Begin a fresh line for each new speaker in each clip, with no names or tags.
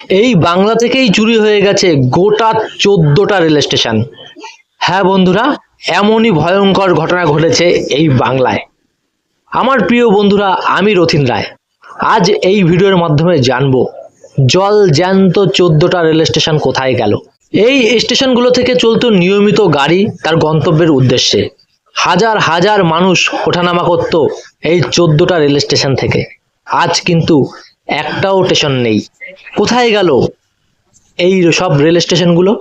এই বাংলা থেকেই চুরি হয়ে গেছে গোটা চোদ্দটা রেল স্টেশন। হ্যাঁ বন্ধুরা, এমনই ভয়ঙ্কর ঘটনা ঘটেছে এই বাংলায়। আমার প্রিয় বন্ধুরা, আমি রথিন রায়। আজ এই ভিডিওর মাধ্যমে জানব, জল জ্যান্ত চোদ্দটা রেল স্টেশন কোথায় গেল? এই স্টেশনগুলো থেকে চলতো নিয়মিত গাড়ি, তার গন্তব্যের উদ্দেশ্যে। হাজার হাজার মানুষ ওঠানামা করত এই চোদ্দটা রেল স্টেশন থেকে। আজ কিন্তু একটাও স্টেশন নেই। কোথায় গেল এই সব রেল স্টেশনগুলো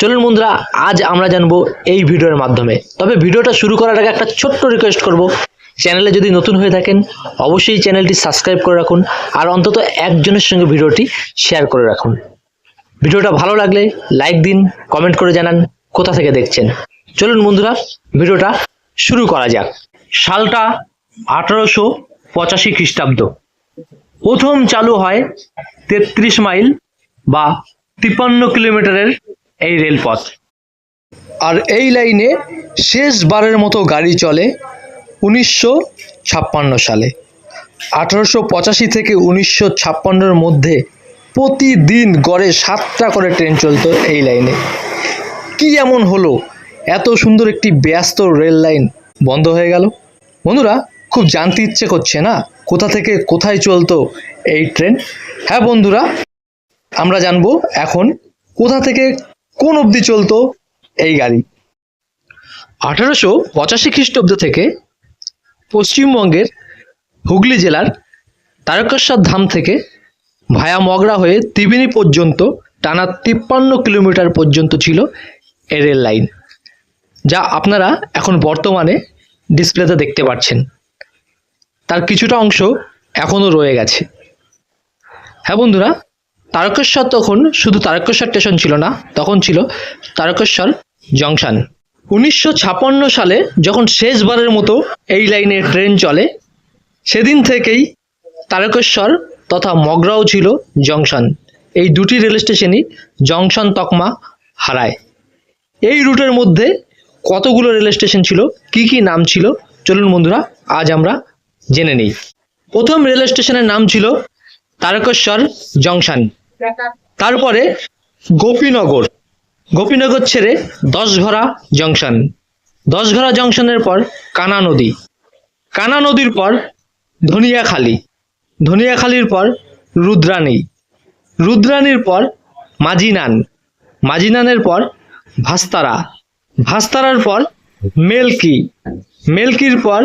চলুন বন্ধুরা, আজ আমরা জানব এই ভিডিওর মাধ্যমে। তবে ভিডিওটা শুরু করার আগে একটা ছোট্ট রিকোয়েস্ট করব। চ্যানেলে যদি নতুন হয়ে থাকেন, অবশ্যই চ্যানেলটি সাবস্ক্রাইব করে রাখুন আর অন্তত একজনের সঙ্গে ভিডিওটি শেয়ার করে রাখুন। ভিডিওটা ভালো লাগলে লাইক দিন কমেন্ট করে জানান কোথা থেকে দেখছেন। চলুন বন্ধুরা, ভিডিওটা শুরু করা যাক। সালটা আঠারোশো পঁচাশি খ্রিস্টাব্দ। প্রথম চালু হয় তেত্রিশ মাইল বা তিপ্পান্ন কিলোমিটারের এই রেলপথ। আর এই লাইনে শেষবারের মতো গাড়ি চলে উনিশশো ছাপ্পান্ন সালে। আঠারোশো পঁচাশি থেকে উনিশশো ছাপ্পান্নর মধ্যে প্রতিদিন গড়ে সাতটা করে ট্রেন চলত এই লাইনে। কি এমন হলো? এত সুন্দর একটি ব্যস্ত রেল লাইন বন্ধ হয়ে গেল। বন্ধুরা খুব জানতে ইচ্ছে করছে না? কোথা থেকে কোথায় চলতো এই ট্রেন? হ্যাঁ বন্ধুরা, আমরা জানব এখন কোথা থেকে কোন অবধি চলতো এই গাড়ি। আঠারোশো পঁচাশি খ্রিস্টাব্দ থেকে পশ্চিমবঙ্গের হুগলি জেলার তারকেশ্বর ধাম থেকে ভায়া মগরা হয়ে ত্রিবেণী পর্যন্ত টানা তিপ্পান্ন কিলোমিটার পর্যন্ত ছিল এ রেল লাইন যা আপনারা এখন বর্তমানে ডিসপ্লেতে দেখতে পাচ্ছেন। তার কিছুটা অংশ এখনও রয়ে গেছে। হ্যাঁ বন্ধুরা, তারকেশ্বর তখন শুধু তারকেশ্বর স্টেশন ছিল না, তখন ছিল তারকেশ্বর জংশন উনিশশো সালে যখন শেষবারের মতো এই লাইনে ট্রেন চলে, সেদিন থেকেই তারকেশ্বর তথা মগরাও ছিল জংশন এই দুটি রেল স্টেশনই জংশন তকমা হারায়। এই রুটের মধ্যে কতগুলো রেল স্টেশন ছিল, কি কি নাম ছিল, চলুন বন্ধুরা, আজ আমরা জেনে নিই। প্রথম রেল স্টেশনের নাম ছিল তারকেশ্বর জংশন। তারপরে গোপীনগর। গোপীনগর ছেড়ে দশঘরা জংশন। দশঘরা জংশনের পর কানা নদী। কানা নদীর পর ধনিয়াখালী। ধনিয়াখালীর পর রুদ্রাণী। রুদ্রাণীর পর মাজিনান মাজিনানের পর ভাস্তারা। ভাস্তারার পর মেলকি। মেলকির পর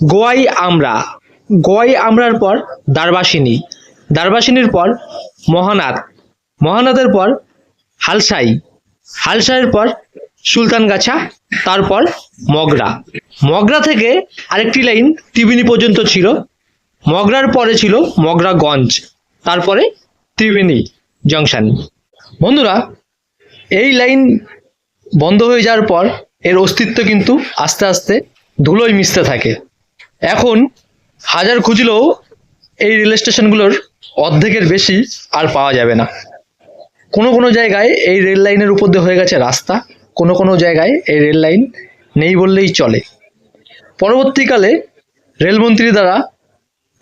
গোয়াই আমরা গোয়াই আমরার পর দারবাসিনী। দারবাসিনীর পর মহানাথ। মহানাথের পর হালসাই। হালসাইয়ের পর সুলতানগাছা তারপর মগরা। মগরা থেকে আরেকটি লাইন ত্রিবেণী পর্যন্ত ছিল। মগরার পরে ছিল মগরাগঞ্জ, তারপরে ত্রিবেণী জংশন। বন্ধুরা, এই লাইন বন্ধ হয়ে যাওয়ার পর এর অস্তিত্ব কিন্তু আস্তে আস্তে ধুলোয় মিশতে থাকে। এখন হাজার খুঁজলেও এই রেল স্টেশনগুলোর অর্ধেকের বেশি আর পাওয়া যাবে না। কোনো কোনো জায়গায় এই রেল লাইনের উপর দিয়ে হয়ে গেছে রাস্তা, কোনো কোনো জায়গায় এই রেল লাইন নেই বললেই চলে। পরবর্তীকালে রেলমন্ত্রী দ্বারা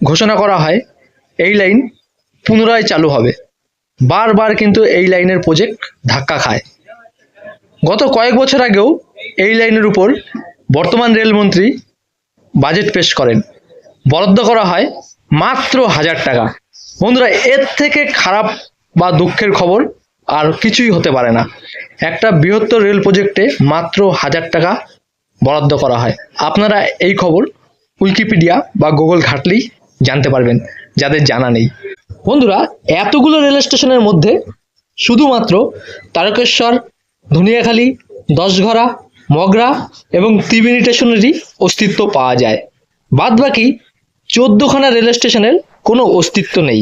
ঘোষণা করা হয়, এই লাইন পুনরায় চালু হবে। বারবার কিন্তু এই লাইনের প্রজেক্ট ধাক্কা খায়। গত কয়েক বছর আগেও এই লাইনের উপর বর্তমান রেলমন্ত্রী বাজেট পেশ করেন। বরাদ্দ করা হয় মাত্র হাজার টাকা। বন্ধুরা, এর থেকে খারাপ বা দুঃখের খবর আর কিছুই হতে পারে না। একটা বৃহত্তর রেল প্রজেক্টে মাত্র হাজার টাকা বরাদ্দ করা হয়। আপনারা এই খবর উইকিপিডিয়া বা গুগল ঘাটলেই জানতে পারবেন, যাদের জানা নেই। বন্ধুরা, এতগুলো রেল স্টেশনের মধ্যে শুধুমাত্র তারকেশ্বর, ধনিয়াখালী, দশঘরা মগরা এবং ত্রিবেণী স্টেশনেরই অস্তিত্ব পাওয়া যায়। বাদবাকি চোদ্দখানা রেল স্টেশনের কোনো অস্তিত্ব নেই।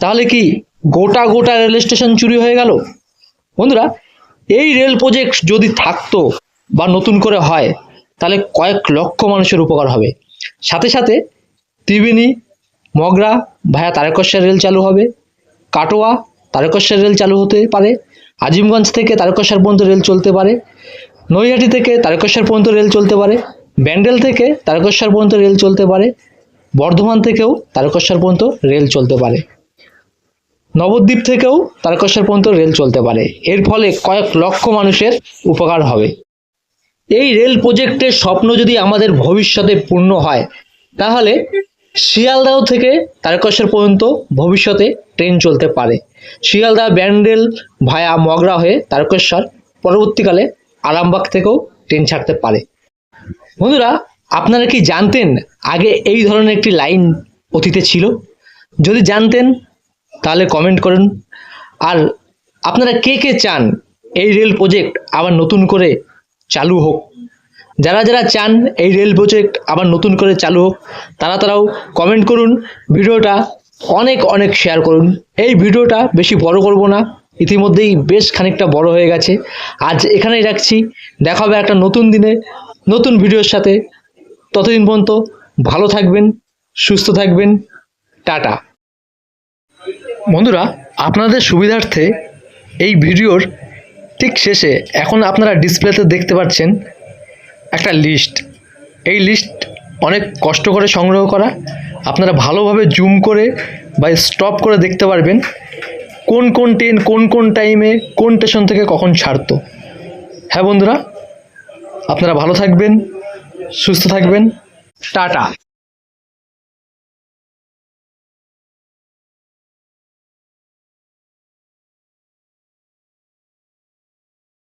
তাহলে কি গোটা গোটা রেল স্টেশন চুরি হয়ে গেল? বন্ধুরা, এই রেল প্রজেক্ট যদি থাকতো বা নতুন করে হয়, তাহলে কয়েক লক্ষ মানুষের উপকার হবে। সাথে সাথে ত্রিবেণী, মগরা ভায়া তারকেশ্বর রেল চালু হবে। কাটোয়া তারকেশ্বর রেল চালু হতে পারে। আজিমগঞ্জ থেকে তারকেশ্বর পর্যন্ত রেল চলতে পারে। নৈহাটি থেকে তারকেশ্বর পর্যন্ত রেল চলতে পারে, ব্যান্ডেল থেকে তারকেশ্বর পর্যন্ত রেল চলতে পারে, বর্ধমান থেকেও তারকেশ্বর পর্যন্ত রেল চলতে পারে। নবদ্বীপ থেকেও তারকেশ্বর পর্যন্ত রেল চলতে পারে। এর ফলে কয়েক লক্ষ মানুষের উপকার হবে। এই রেল প্রজেক্টের স্বপ্ন যদি আমাদের ভবিষ্যতে পূর্ণ হয়, তাহলে শিয়ালদাহ থেকে তারকেশ্বর পর্যন্ত ভবিষ্যতে ট্রেন চলতে পারে। শিয়ালদা ব্যান্ডেল ভায়া মগরা হয়ে তারকেশ্বর পরবর্তীকালে আরামবাগ থেকেও ট্রেন ছাড়তে পারে। বন্ধুরা, আপনারা কি জানতেন আগে এই ধরনের একটি লাইন অতীতে ছিল? যদি জানতেন, তাহলে কমেন্ট করুন। আর আপনারা কে কে চান এই রেল প্রজেক্ট আবার নতুন করে চালু হোক? যারা যারা চান এই রেল প্রজেক্ট আবার নতুন করে চালু হোক, তারা তারাও কমেন্ট করুন। ভিডিওটা অনেক অনেক শেয়ার করুন। এই ভিডিওটা বেশি বড় করব না। ইতিমধ্যেই বেশ খানিকটা বড় হয়ে গেছে। আজ এখানেই রাখছি। দেখা হবে একটা নতুন দিনে, নতুন ভিডিওর সাথে। ততদিন পর্যন্ত ভালো থাকবেন, সুস্থ থাকবেন। টাটা। বন্ধুরা, আপনাদের সুবিধার্থে এই ভিডিওর ঠিক শেষে এখন আপনারা ডিসপ্লেতে দেখতে পাচ্ছেন একটা লিস্ট। এই লিস্ট অনেক কষ্ট করে সংগ্রহ করা। আপনারা ভালোভাবে জুম করে বা স্টপ করে দেখতে পারবেন। কোন কোন ট্রেন কোন কোন টাইমে কোন স্টেশন থেকে কখন ছাড়ত? হ্যাঁ বন্ধুরা, আপনারা ভালো থাকবেন, সুস্থ থাকবেন। টাটা।